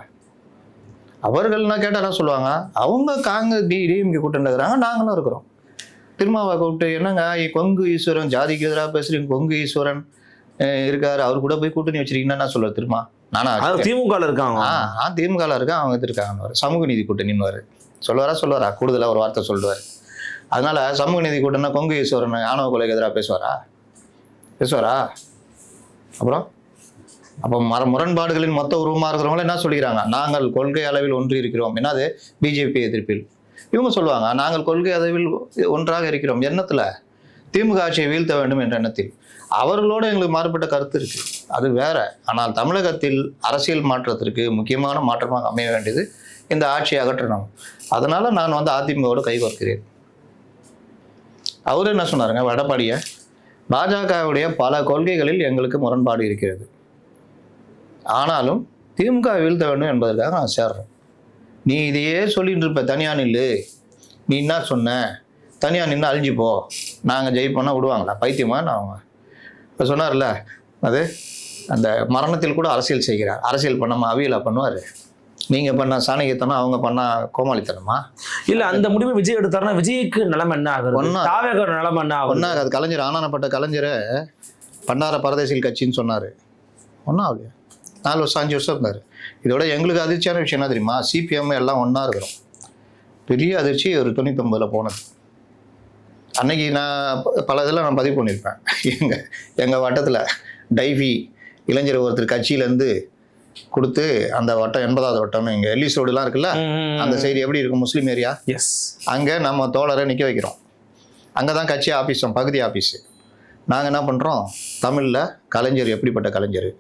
அவர்கள்னா கேட்டால் என்ன சொல்லுவாங்க? அவங்க காங்கிரஸ் டி டிஎம்கே கூட்டணியில் இருக்கிறாங்க நாங்களும் இருக்கிறோம். திருமாவை கூப்பிட்டு என்னங்க கொங்கு ஈஸ்வரன் ஜாதிக்கு எதிராக பேசுறீங்க கொங்கு ஈஸ்வரன் இருக்காரு அவர் கூட போய் கூட்டணி வச்சிருக்கீங்கன்னா என்ன சொல்லுவார் திருமா நானா திமுக இருக்காங்க. ஆ ஆ திமுகவில் இருக்கா அவங்க இது இருக்காங்கன்னு சமூக நீதி கூட்டணின்னு சொல்லுவாரா சொல்லுவாரா? கூடுதலாக ஒரு வார்த்தை சொல்லுவார். அதனால சமூக நீதி கூட்டணினா கொங்கு ஈஸ்வரன் ஆணவ கொலைக்கு எதிராக பேசுவாரா? பேசுவாரா? அப்புறம்? அப்போ மர முரண்பாடுகளின் மொத்த உருவமாக இருக்கிறவங்கள என்ன சொல்லிக்கிறாங்க? நாங்கள் கொள்கை அளவில் ஒன்று இருக்கிறோம். என்னது? பிஜேபி எதிர்ப்பில். இவங்க சொல்லுவாங்க நாங்கள் கொள்கை அளவில் ஒன்றாக இருக்கிறோம். எண்ணத்தில் திமுக ஆட்சியை வீழ்த்த வேண்டும் என்ற எண்ணத்தில். அவர்களோட எங்களுக்கு மாறுபட்ட கருத்து இருக்கு. அது வேற. ஆனால் தமிழகத்தில் அரசியல் மாற்றத்திற்கு முக்கியமான மாற்றமாக அமைய வேண்டியது இந்த ஆட்சியை அகற்றணும். அதனால நான் வந்து அதிமுகவோட கைகோர்க்கிறேன் அவர் என்ன சொன்னாருங்க? வடபாடிய பாஜகவுடைய பல கொள்கைகளில் எங்களுக்கு முரண்பாடு இருக்கிறது. ஆனாலும் திமுக வீழ்த்த வேண்டும் என்பதற்காக நான் சேர்றேன். நீ இதையே சொல்லிட்டு இருப்ப தனியா நில்லு. நீ என்ன சொன்ன? தனியா நின்று அழிஞ்சு போ. நாங்கள் ஜெயிப்போம்னா விடுவாங்களா? பைத்தியமா நான் அவங்க. இப்போ சொன்னார்ல அது அந்த மரணத்தில் கூட அரசியல் செய்கிறார். அரசியல் பண்ணாமல் அவியலா பண்ணுவார். நீங்கள் பண்ண சாணகியத்தனம் அவங்க பண்ண கோமாளித்தனமா? இல்ல அந்த முடிவை விஜய் எடுத்தாருன்னா விஜய்க்கு நிலைமை என்ன ஆகுது தாவேக நிலைமை என்ன ஆகுது ஒன்றா அது கலைஞர் ஆனானப்பட்ட கலைஞரை பண்டார பரதேசியல் கட்சின்னு சொன்னார். ஒன்றும் ஆகலையா? நாலு வருஷம் அஞ்சு வருஷம் இருந்தார். இதோட எங்களுக்கு அதிர்ச்சியான விஷயம் என்ன தெரியுமா? சிபிஎம் எல்லாம் ஒன்றா இருக்கிறோம். பெரிய அதிர்ச்சி ஒரு தொண்ணூத்தொம்பதில் போனது. அன்னைக்கு நான் பல இதெல்லாம் நான் பதிவு பண்ணியிருப்பேன். எங்கள் எங்கள் வட்டத்தில் டைஃபி இளைஞர் ஒருத்தர் கட்சியிலேருந்து கொடுத்து அந்த வட்டம் எண்பதாவது வட்டம்னு இங்கே எல்லிஸ் ரோடுலாம் இருக்குல்ல? அந்த சைடு எப்படி இருக்கும்? முஸ்லீம் ஏரியா? எஸ் அங்கே நம்ம தோழரை நிற்க வைக்கிறோம். அங்கே தான் கட்சி ஆஃபீஸும் பகுதி ஆஃபீஸு நாங்கள் என்ன பண்ணுறோம் தமிழில் கலைஞர் எப்படிப்பட்ட கலைஞர்?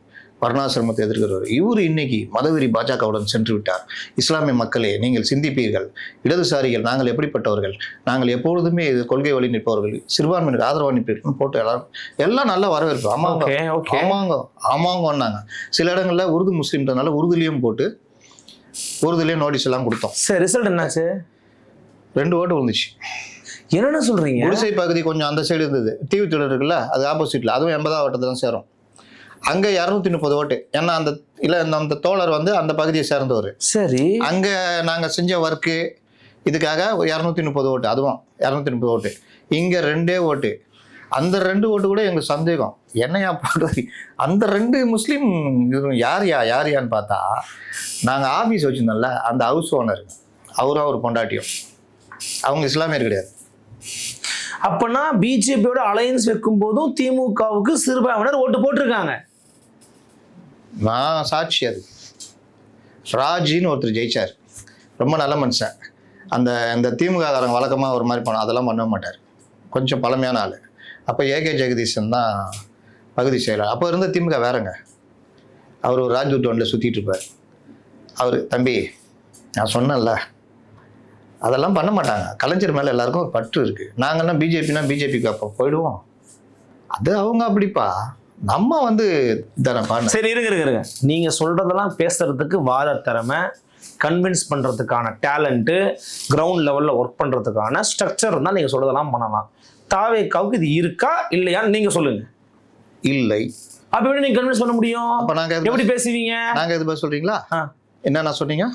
வர்ணாசிரமத்தை எதிர்க்கிறவர். இவர் இன்னைக்கு மதவெறி பாஜகவுடன் சென்று விட்டார். இஸ்லாமிய மக்களே நீங்கள் சிந்திப்பீர்கள். இடதுசாரிகள் நாங்கள் எப்படிப்பட்டவர்கள்? நாங்கள் எப்பொழுதுமே இது கொள்கை வழி நிற்பவர்கள். சிறுபான்மையினர் ஆதரவாக நிற்பீர்கள். போட்டு எல்லாரும் எல்லாம் நல்ல வரவேற்பு. ஆமாங்க ஆமாங்க ஆமாங்கன்னாங்க சில இடங்களில் உருது முஸ்லீம்ன்றனால உருதுலேயும் போட்டு உருதுலேயும் நோட்டீஸ் எல்லாம் கொடுத்தோம். சரி ரிசல்ட் என்னாச்சு? ரெண்டு ஓட்டு விழுந்துச்சு. என்னென்ன சொல்றீங்க? குடிசை பகுதி கொஞ்சம் அந்த சைடு இருந்தது. டிவி திடல் இருக்குல்ல அது ஆப்போசிட்ல அதுவும் எண்பதாம் வட்டத்தில் தான் சேரும். அங்கே இரநூத்தி முப்பது ஓட்டு. ஏன்னா அந்த இல்லை அந்த அந்த தோழர் வந்து அந்த பகுதியை சேர்ந்தவர். சரி. அங்கே நாங்கள் செஞ்ச ஒர்க்கு இதுக்காக ஒரு இரநூத்தி முப்பது ஓட்டு. அதுவும் இரநூத்தி முப்பது ஓட்டு. இங்கே ரெண்டே ஓட்டு. அந்த ரெண்டு ஓட்டு கூட எங்களுக்கு சந்தேகம். என்னையா பண்ணுறது அந்த ரெண்டு முஸ்லீம் யார் யா யார் யான்னு பார்த்தா நாங்கள் ஆஃபீஸ் வச்சுருந்தோம்ல அந்த ஹவுஸ் ஓனர் அவரும் அவர் பொண்டாட்டியும். அவங்க இஸ்லாமியர் கிடையாது. அப்பனா பிஜேபியோட அலையன்ஸ் வைக்கும் போதும் திமுகவுக்கு சிறுபான்மையினர் ஓட்டு போட்டிருக்காங்க. நான் சாட்சி அது. ராஜின்னு ஒருத்தர் ஜெயிச்சார். ரொம்ப நல்ல மனுஷன். அந்த இந்த திமுககாரங்க வழக்கமாக ஒரு மாதிரி பண்ண அதெல்லாம் பண்ண மாட்டார். கொஞ்சம் பழமையான ஆள். அப்போ ஏகே ஜெகதீசன் தான் பகுதி செயலர் அப்போ இருந்த திமுக வேறங்க. அவர் ஒரு ராஜ்தூட் ஒன்றில் சுற்றிட்டு இருப்பார். அவர் தம்பி நான் சொன்னேன்ல. அதெல்லாம் பண்ண மாட்டாங்க. கலைஞர் மேலே எல்லாருக்கும் ஒரு பற்று இருக்குது நாங்கள்லாம் பிஜேபினா பிஜேபிக்கு அப்போ போயிடுவோம். அது அவங்க அப்படிப்பா. நம்ம வந்து பண்ண சரி இருங்க இருங்க இருங்க. நீங்க சொல்றதெல்லாம் பேசுறதுக்கு வாத திறமை கன்வின்ஸ் பண்றதுக்கான டேலண்ட்டு கிரவுண்ட் லெவல்ல ஒர்க் பண்றதுக்கான ஸ்ட்ரக்சர் தான் நீங்க சொல்றதெல்லாம் பண்ணலாம். தாவேக்காவுக்கு இது இருக்கா இல்லையான்னு நீங்க சொல்லுங்க. இல்லை. அப்ப எப்படி நீங்க கன்வின்ஸ் பண்ண முடியும்? அப்போ நாங்கள் எப்படி பேசுவீங்க? நாங்கள் எது பதில் சொல்றீங்களா? ஆ. என்னென்ன சொன்னீங்க?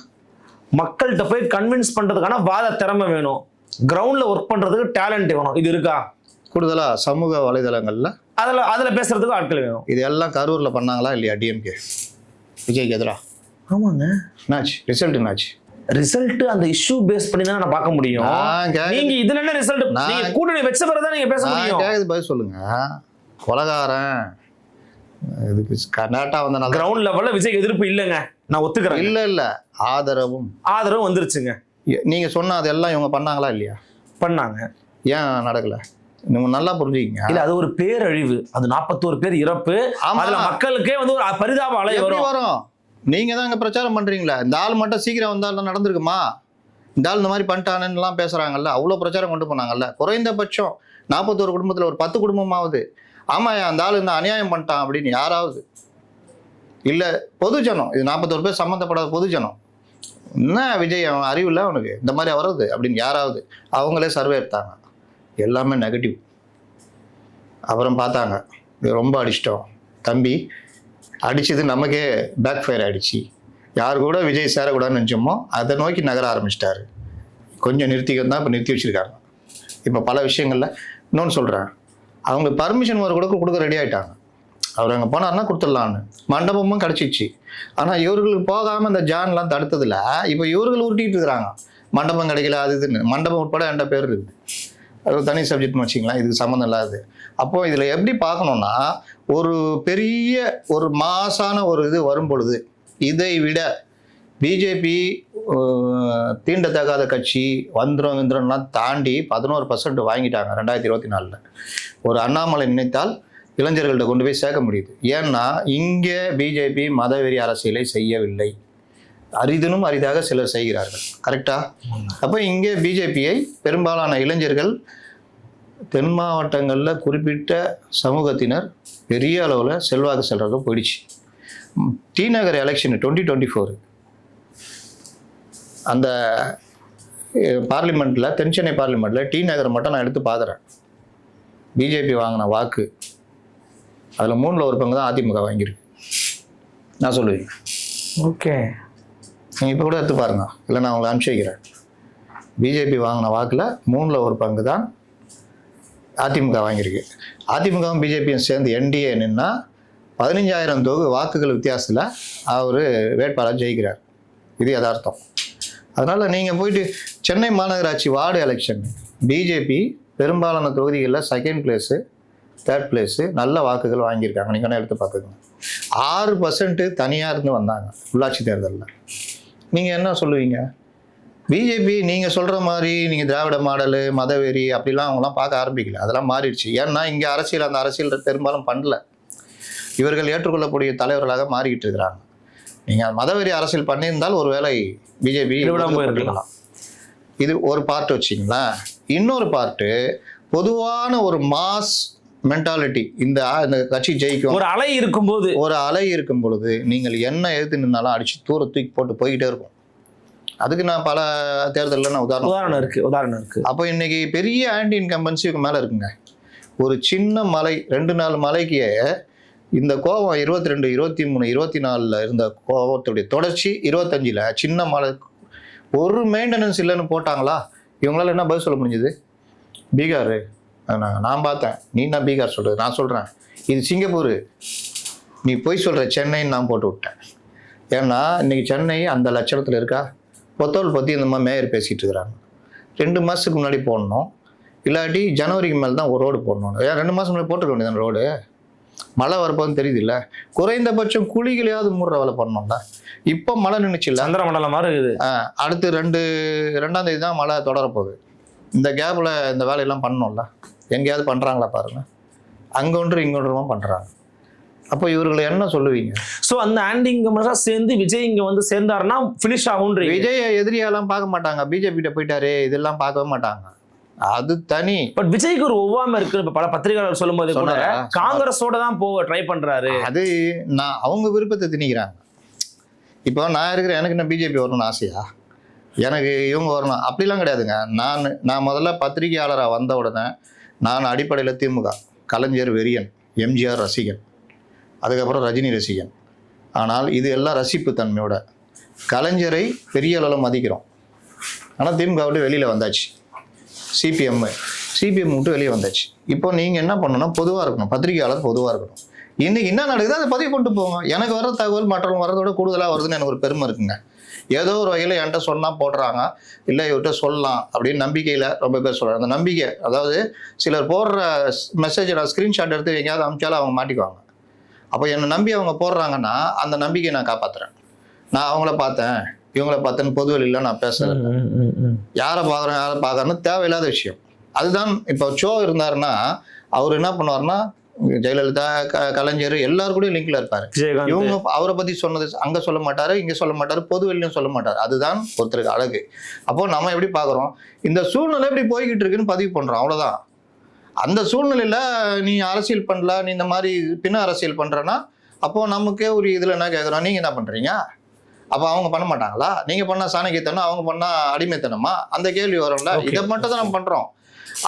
மக்கள்கிட்ட போய் கன்வின்ஸ் பண்றதுக்கான வாத திறமை வேணும். கிரவுண்ட்ல ஒர்க் பண்றதுக்கு டேலண்ட் வேணும். இது இருக்கா? கூடுதலாக சமூக வலைதளங்களில் அதுல அதுல பேசுறதுக்கு ஆட்கள் வேணும். இது எல்லாம் கரூரில் பண்ணாங்களா இல்லையா டிஎம்கே விஜய்க்கு எதிரா? ஆமாங்க. என்னாச்சு? ரிசல்ட் என்னாச்சு? ரிசல்ட் அந்த இஷ்யூ பேஸ் பண்ணி தான் நான் பார்க்க முடியும். நீங்க இதுல என்ன ரிசல்ட் நீங்க கூட்டணி வச்ச பிறகு தான் நீங்க பேச முடியும். கேட்குறது பதில் சொல்லுங்க. கொலகாரன். இதுக்கு கர்நாடகா வந்தனால கிரவுண்ட் லெவல்ல விஜய் எதிர்ப்பு இல்லைங்க. நான் ஒத்துக்கிறேன் இல்லை இல்லை. ஆதரவும். ஆதரவு வந்துருச்சுங்க. நீங்க சொன்ன அதெல்லாம் இவங்க பண்ணாங்களா இல்லையா? பண்ணாங்க. ஏன் நடக்கல? நீங்க நல்லா புரிஞ்சுக்கிங்க. இல்ல அது ஒரு பேரழிவு. அது நாற்பத்தோரு பேர் இறப்பு. அதுல மக்களுக்கே வந்து ஒரு பரிதாப அலை வரும். வரும்? நீங்க தான் இங்க பிரச்சாரம் பண்றீங்களா. இந்த ஆள் மட்டும் சீக்கிரம் வந்தாலும் நடந்திருக்குமா? இந்த ஆள் இந்த மாதிரி பண்ணிட்டானுலாம் பேசுறாங்கல்ல. அவ்வளோ பிரச்சாரம் கொண்டு போனாங்கல்ல. குறைந்தபட்சம் நாற்பத்தோரு குடும்பத்துல ஒரு பத்து குடும்பமாவது ஆமா அந்த ஆள் இந்த அநியாயம் பண்ணிட்டான் அப்படின்னு யாராவது. இல்ல பொதுஜனம். இது நாற்பத்தோரு பேர் சம்மந்தப்படாத பொதுஜனம். என்ன விஜய் அவன் அறிவில்ல அவனுக்கு. இந்த மாதிரி வருது அப்படின்னு யாராவது அவங்களே சர்வே எடுத்தாங்க. எல்லாமே நெகட்டிவ் அப்புறம் பார்த்தாங்க இது ரொம்ப அடிச்சிட்டோம். தம்பி அடித்தது நமக்கே பேக் ஃபயர் ஆகிடுச்சு யார் கூட விஜய் சேரக்கூடாதுன்னு நினச்சோமோ அதை நோக்கி நகர ஆரம்பிச்சிட்டாரு. கொஞ்சம் நிறுத்திக்க தான் இப்போ நிறுத்தி வச்சுருக்காங்க இப்போ பல விஷயங்களில் இன்னொன்று சொல்கிறேன் அவங்க பர்மிஷன் வர கூட கொடுக்க ரெடி ஆகிட்டாங்க அவர் அங்கே போனார்னா கொடுத்துடலான்னு மண்டபமும் கிடச்சிச்சு. ஆனால் இவர்களுக்கு போகாமல் இந்த ஜான்லாம் தடுத்ததில் இப்போ இவர்கள் உருட்டிகிட்டு இருக்கிறாங்க. மண்டபம் கிடைக்கல அது இதுன்னு. மண்டபம் உட்பட என்கிட்ட பேர் இருக்குது. அது தனி சப்ஜெக்ட்னு வச்சிங்களேன் இதுக்கு சம்மந்தம் இல்லாது அப்போ இதில் எப்படி பார்க்கணுன்னா ஒரு பெரிய ஒரு மாசான ஒரு இது வரும் பொழுது இதை விட பிஜேபி தீண்டத்தகாத கட்சி வந்திரம் வந்துடும்லாம் தாண்டி பதினோரு பர்சன்ட் வாங்கிட்டாங்க ரெண்டாயிரத்தி இருபத்தி நாலில். ஒரு அண்ணாமலை நினைத்தால் இளைஞர்கள்ட்ட கொண்டு போய் சேர்க்க முடியுது. ஏன்னா இங்கே பிஜேபி மதவெறி அரசியலை செய்யவில்லை. அரிதினும் அரிதாக சிலர் செய்கிறார்கள். கரெக்டா அப்போ இங்கே பிஜேபியை பெரும்பாலான இளைஞர்கள் தென் மாவட்டங்களில் குறிப்பிட்ட சமூகத்தினர் பெரிய அளவில் செல்வாக்கு செல்றது போயிடுச்சு. T Nagar election twenty twenty four அந்த பார்லிமெண்ட்டில் தென்சென்னை பார்லிமெண்ட்டில் டி நகர் மட்டும் நான் எடுத்து பார்க்குறேன் பிஜேபி வாங்கின வாக்கு. அதில் மூணில் ஒரு பங்கு தான் அதிமுக வாங்கியிருக்கு. நான் சொல்லுவேன். ஓகே. நீங்கள் இப்போ கூட எடுத்து பாருங்க. இல்லை நான் உங்களை அனுப்பிச்சி வைக்கிறேன். பிஜேபி வாங்கின வாக்கில் மூணில் ஒரு பங்கு தான் அதிமுக வாங்கியிருக்கு. அதிமுகவும் பிஜேபியும் சேர்ந்து என்டிஏ நின்னா பதினஞ்சாயிரம் தொகு வாக்குகள் வித்தியாசத்தில் அவர் வேட்பாளர் ஜெயிக்கிறார். இது யதார்த்தம். அதனால் நீங்கள் போயிட்டு சென்னை மாநகராட்சி வார்டு எலெக்ஷன் பிஜேபி பெரும்பாலான தொகுதிகளில் செகண்ட் பிளேஸு தேர்ட் பிளேஸு நல்ல வாக்குகள் வாங்கியிருக்காங்க. நீங்கள் எடுத்து பார்த்துக்கோங்க. ஆறு பர்சன்ட்டு தனியாக இருந்து வந்தாங்க உள்ளாட்சி தேர்தலில். நீங்கள் என்ன சொல்லுவீங்க? பிஜேபி நீங்கள் சொல்கிற மாதிரி நீங்கள் திராவிட மாடலு மதவெறி அப்படிலாம் அவங்களாம் பார்க்க ஆரம்பிக்கல. அதெல்லாம் மாறிடுச்சு. ஏன்னா இங்கே அரசியல் அந்த அரசியல் பெரும்பாலும் பண்ணல. இவர்கள் ஏற்றுக்கொள்ளக்கூடிய தலைவர்களாக மாறிக்கிட்டு இருக்கிறாங்க. நீங்கள் மதவெறி அரசியல் பண்ணியிருந்தால் ஒருவேளை பிஜேபி திருவிழா போயிருக்கலாம். இது ஒரு பார்ட் வச்சிங்களேன். இன்னொரு பார்ட்டு பொதுவான ஒரு மாஸ் மென்டாலிட்டி இந்த இந்த கட்சி ஜெயிக்கும். ஒரு அலை இருக்கும்போது. ஒரு அலை இருக்கும் பொழுது நீங்கள் என்ன எதிர்த்து நின்னாலும் அடிச்சு தூர தூக்கி போட்டு போய்கிட்டே இருக்கும். அதுக்கு நான் பல தேர்தலில் நான் உதாரணம் உதாரணம் இருக்கு உதாரணம் இருக்கு. அப்போ இன்னைக்கு பெரிய ஆன்டி இன்கம்பன்சிக்கு மேலே இருக்குங்க. ஒரு சின்ன மலை ரெண்டு நாள் மலைக்கு இந்த கோபம் இருபத்தி ரெண்டு இருபத்தி மூணு இருபத்தி நாலில் இருந்த கோபத்துடைய தொடர்ச்சி இருபத்தஞ்சில் சின்ன மலை ஒரு மெயின்டெனன்ஸ் இல்லைன்னு போட்டாங்களா? இவங்களால என்ன பதில் சொல்ல முடிஞ்சது? பீகார். நான் நான் பார்த்தேன். நீ என்ன பீகார் சொல்கிறது நான் சொல்கிறேன் இது சிங்கப்பூர். நீ போய் சொல்கிற சென்னைன்னு நான் போட்டு விட்டேன். ஏன்னா இன்னைக்கு சென்னை அந்த லட்சணத்தில் இருக்கா? பொத்தோல் பற்றி இந்த மாதிரி மேயர் பேசிகிட்டு இருக்கிறாங்க. ரெண்டு மாதத்துக்கு முன்னாடி போடணும். இல்லாட்டி ஜனவரிக்கு மேலே தான் ஒரு ரோடு போடணும் ஏன் ரெண்டு மாதம் முன்னாடி போட்டுக்க வேண்டியது ரோடு? மழை வரப்போன்னு தெரியுது இல்லை குறைந்தபட்சம் குழிகளையாவது மூடுற வேலை பண்ணணும்ல. இப்போ மழை நின்றுச்சு இல்லை சந்திர மண்டலம் மாதிரி இருக்குது. அடுத்து ரெண்டு ரெண்டாம் தேதி தான் மழை தொடரப்போகுது. இந்த கேப்பில் இந்த வேலையெல்லாம் பண்ணணும்ல. எங்கேயாவது பண்ணுறாங்களா பாருங்க. அங்கே ஒன்று இங்கே ஒன்றுமா பண்ணுறாங்க அப்போ இவர்களை என்ன சொல்லுவீங்க? சோ அந்த இன்கம்பன்ஸா சேர்ந்து விஜய் இங்க வந்து சேர்ந்தாருன்னா ஃபினிஷ் ஆகும்ன்றீங்க. விஜய எதிரியாலாம் பார்க்க மாட்டாங்க. பிஜேபி கிட்ட போயிட்டாரு இதெல்லாம் பார்க்கவே மாட்டாங்க. அது தனி. பட் விஜய்க்கு ஒரு ஒவ்வாம இருக்கு. இப்ப பல பத்திரிகையாளர் சொல்லும்போது கூட சொன்னாரா? காங்கிரஸோட தான் போக ட்ரை பண்றாரு. அது நான் அவங்க விருப்பத்தை திணிக்கிறாங்க. இப்போ நான் இருக்கிற எனக்கு என்ன பிஜேபி வரணும்னு ஆசையா? எனக்கு இவங்க வரணும். அப்படிலாம் கிடையாதுங்க. நான் நான் முதல்ல பத்திரிகையாளராக வந்த உடனே நான் அடிப்படையில் திமுக கலைஞர் வெறியன் எம்ஜிஆர் ரசிகன். அதுக்கப்புறம் ரஜினி ரசிகன். ஆனால் இது எல்லாம் ரசிப்பு தன்மையோட. கலைஞரை பெரிய அளவில் மதிக்கிறோம். ஆனால் திமுக விட்டு வெளியில் வந்தாச்சு. சிபிஎம் சிபிஎம் விட்டு வெளியே வந்தாச்சு. இப்போ நீங்கள் என்ன பண்ணணும்னா பொதுவாக இருக்கணும். பத்திரிகையாளர் பொதுவாக இருக்கணும். இன்னைக்கு என்ன நடக்குது அதை பதிவு கொண்டு போங்க. எனக்கு வர தகவல் மற்றவங்க வரதோட கூடுதலாக வருதுன்னு எனக்கு ஒரு பெருமை இருக்குங்க. ஏதோ ஒரு வகையில் என்கிட்ட சொன்னால் போடுறாங்க. இல்லை இவர்கிட்ட சொல்லலாம் அப்படின்னு நம்பிக்கையில் ரொம்ப பேர் சொல்கிறாங்க அந்த நம்பிக்கை அதாவது சிலர் போடுற மெசேஜை நான் ஸ்க்ரீன்ஷாட் எடுத்து எங்கேயாவது அனுப்பிச்சாலும் அவங்க மாட்டிக்குவாங்க. அப்போ என்னை நம்பி அவங்க போடுறாங்கன்னா அந்த நம்பிக்கையை நான் காப்பாற்றுறேன் நான் அவங்கள பார்த்தேன். இவங்கள பார்த்தேன்னு பொது வெளியில் நான் பேசுகிறேன் யாரை பார்க்குறோம் யாரை பார்க்குறோன்னு தேவையில்லாத விஷயம். அதுதான் இப்போ ஷோ இருந்தாருன்னா அவர் என்ன பண்ணுவாருன்னா ஜெயலலிதா கலைஞர் எல்லாரு கூடயும் லிங்க்ல இருப்பாரு. இவங்க அவரை பத்தி சொன்னது அங்க சொல்ல மாட்டாரு இங்க சொல்ல மாட்டாரு பொது வெளியும் சொல்ல மாட்டாரு. அதுதான் ஒருத்தருக்கு அழகு. அப்போ நம்ம எப்படி பார்க்குறோம்? இந்த சூழ்நிலை எப்படி போய்கிட்டு இருக்குன்னு பதிவு பண்றோம். அவ்வளவுதான். அந்த சூழ்நிலையில நீ அரசியல் பண்ணல நீ இந்த மாதிரி பின்ன அரசியல் பண்றேன்னா அப்போ நமக்கே ஒரு இதுல என்ன கேட்குறோம் நீங்க என்ன பண்றீங்க? அப்போ அவங்க பண்ண மாட்டாங்களா? நீங்க பண்ணா சாணக்கியத்தனம் அவங்க பண்ணா அடிமைத்தனமா? அந்த கேள்வி வரும்ல. இதை மட்டும் தான் நம்ம பண்றோம்.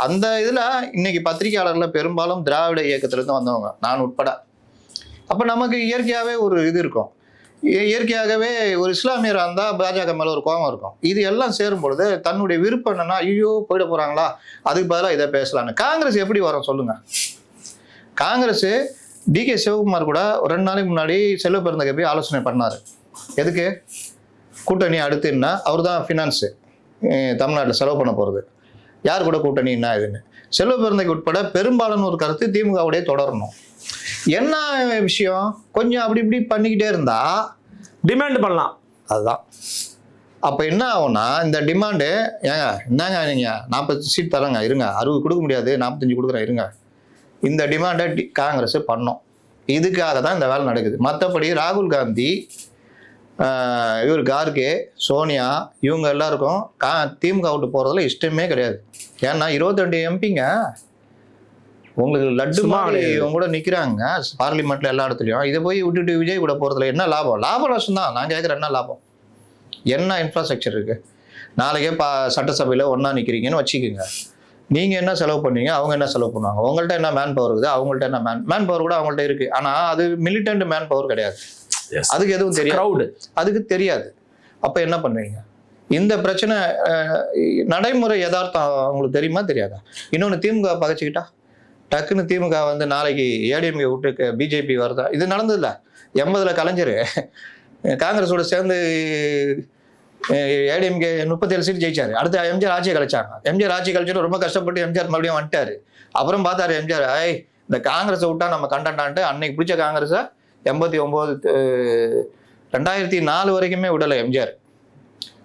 அந்த இதில் இன்னைக்கு பத்திரிகையாளர்ல பெரும்பாலும் திராவிட இயக்கத்திலேருந்து வந்தவங்க நான் உட்பட. அப்போ நமக்கு இயற்கையாகவே ஒரு இது இருக்கும். இயற்கையாகவே ஒரு இஸ்லாமியராக இருந்தால் பாஜக மேலே ஒரு கோபம் இருக்கும். இது எல்லாம் சேரும் பொழுது தன்னுடைய விருப்பம் என்னன்னா ஐயோ போயிட போகிறாங்களா அதுக்கு பதிலாக இதை பேசலான்னு காங்கிரஸ் எப்படி வரும் சொல்லுங்கள் காங்கிரஸ் டிகே சிவகுமார் கூட ஒரு ரெண்டு நாளைக்கு முன்னாடி செல்வ பெருந்தகை போய் ஆலோசனை பண்ணார். எதுக்கு? கூட்டணி அடுத்து என்ன? அவர் தான் ஃபினான்ஸு தமிழ்நாட்டில் செலவு பண்ண போகிறது யார் கூட கூட்டணி என்ன இதுன்னு? செல்வ பெருந்தகை உட்பட பெரும்பாலான ஒரு கருத்து திமுகவுடைய தொடரணும். என்ன விஷயம்? கொஞ்சம் அப்படி இப்படி பண்ணிக்கிட்டே இருந்தா டிமாண்ட் பண்ணலாம். அதுதான். அப்போ என்ன ஆகும்னா இந்த டிமாண்டு ஏங்க என்னங்க நீங்கள் நாற்பது சீட் தரங்க இருங்க. அறுபது கொடுக்க முடியாது நாற்பத்தஞ்சு கொடுக்குறேன் இருங்க. இந்த டிமாண்டை காங்கிரஸ் பண்ணோம். இதுக்காக தான் இந்த வேலை நடக்குது. மற்றபடி ராகுல் காந்தி இவர் கார்கே சோனியா இவங்க எல்லாருக்கும் கா திமுக விட்டு போகிறதுல இஷ்டமே கிடையாது. ஏன்னா இருபத்தெண்டு எம்பிங்க உங்களுக்கு லட்டு மாதிரி. இவங்க கூட நிற்கிறாங்க பார்லிமெண்ட்ல எல்லா இடத்துலையும். இதை போய் விட்டுட்டு விஜய் கூட போகிறதுல என்ன லாபம்? லாபம் நஷ்டம் தான். நான் கேட்குறேன் என்ன லாபம்? என்ன இன்ஃப்ராஸ்ட்ரக்சர் இருக்கு? நாளைக்கே பா சட்டசபையில் ஒன்றா நிற்கிறீங்கன்னு வச்சுக்கோங்க. நீங்கள் என்ன செலவு பண்ணீங்க? அவங்க என்ன செலவு பண்ணுவாங்க? உங்கள்கிட்ட என்ன மேன் பவர் இருக்குது? அவங்கள்ட்ட என்ன மேன் மேன் பவர் கூட அவங்கள்ட்ட இருக்கு. ஆனால் அது மிலிட்டன்ட் மேன் பவர் கிடையாது. அதுக்கு எதுவும் தெரியாது. அதுக்கு தெரியாது. அப்போ என்ன பண்ணுவீங்க? இந்த பிரச்சனை நடைமுறை யதார்த்தம் உங்களுக்கு தெரியுமா தெரியாதா? இன்னொன்று திமுக பகைச்சிக்கிட்டா? டக்குன்னு திமுக வந்து நாளைக்கு ஏடிஎம்கே விட்டு பிஜேபி வருதா? இது நடந்ததில்ல. எண்பதுல கலைஞர். காங்கிரஸோட சேர்ந்து ஏடிஎம்கே முப்பத்தேழு சீட் ஜெயிச்சாரு. அடுத்து எம்ஜிஆர் ஆட்சியை கழிச்சாங்க எம்ஜிஆர் ஆட்சி கழிச்சுட்டு ரொம்ப கஷ்டப்பட்டு எம்ஜிஆர் மறுபடியும் வந்துட்டாரு. அப்புறம் பார்த்தாரு எம்ஜிஆர் ஐய் இந்த காங்கிரஸை விட்டா நம்ம கண்டன்டான்ட்டு அன்னைக்கு பிடிச்ச காங்கிரஸை எண்பத்தி ஒம்பது ரெண்டாயிரத்தி நாலு வரைக்குமே விடலை எம்ஜிஆர்.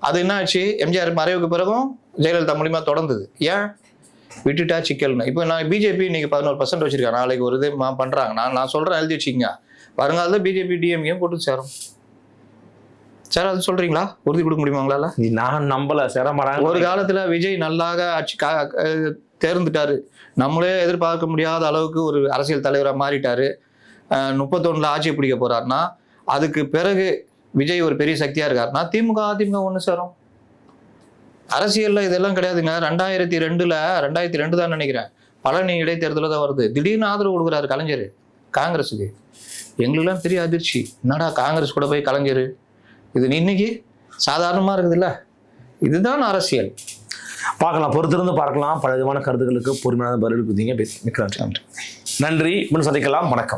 அது என்ன ஆச்சு எம்ஜிஆர் மறைவுக்கு பிறகும் ஜெயலலிதா மூலியமா தொடர்ந்தது. ஏன்? விட்டுட்டா சிக்கல்னு. இப்போ நான் பிஜேபி இன்னைக்கு பதினோரு பர்சன்ட் வச்சிருக்கேன் நாளைக்கு ஒரு இது பண்றாங்க. நான் நான் சொல்றேன் எழுதி வச்சுக்கங்க. வருங்காலத்தில் பிஜேபி டிஎம்கேயும் கூட்டு சேரும். சார் அது சொல்றீங்களா? உறுதி கொடுக்க முடியுமாங்களா நான் நம்பல. சேரமாறாங்க. ஒரு காலத்துல விஜய் நல்லாக ஆட்சி தேர்ந்துட்டாரு. நம்மளே எதிர்பார்க்க முடியாத அளவுக்கு ஒரு அரசியல் தலைவராக மாறிட்டாரு. முப்பத்தொன்னுல ஆட்சி பிடிக்க போறாருன்னா அதுக்கு பிறகு விஜய் ஒரு பெரிய சக்தியா இருக்காருன்னா திமுக அதிமுக ஒன்று சேரும். அரசியல்ல இதெல்லாம் கிடையாதுங்க. ரெண்டாயிரத்தி ரெண்டுல ரெண்டாயிரத்தி ரெண்டு தான் நினைக்கிறேன். பழனி இடைத்தேர்தலில் தான் வருது. திடீர்னு ஆதரவு கொடுக்குறாரு கலைஞர் காங்கிரஸுக்கு. எங்களுக்கெல்லாம் பெரிய அதிர்ச்சி. என்னடா காங்கிரஸ் கூட போய் கலைஞர்? இது இன்னைக்கு சாதாரணமா இருக்குதுல்ல. இதுதான் அரசியல். பார்க்கலாம். பொறுத்திருந்து பார்க்கலாம். பல விதமான கருத்துக்களுக்கு பொறுமையான பதில் கொடுத்தீங்க நன்றி. மீண்டும் சந்திக்கலாம். வணக்கம்.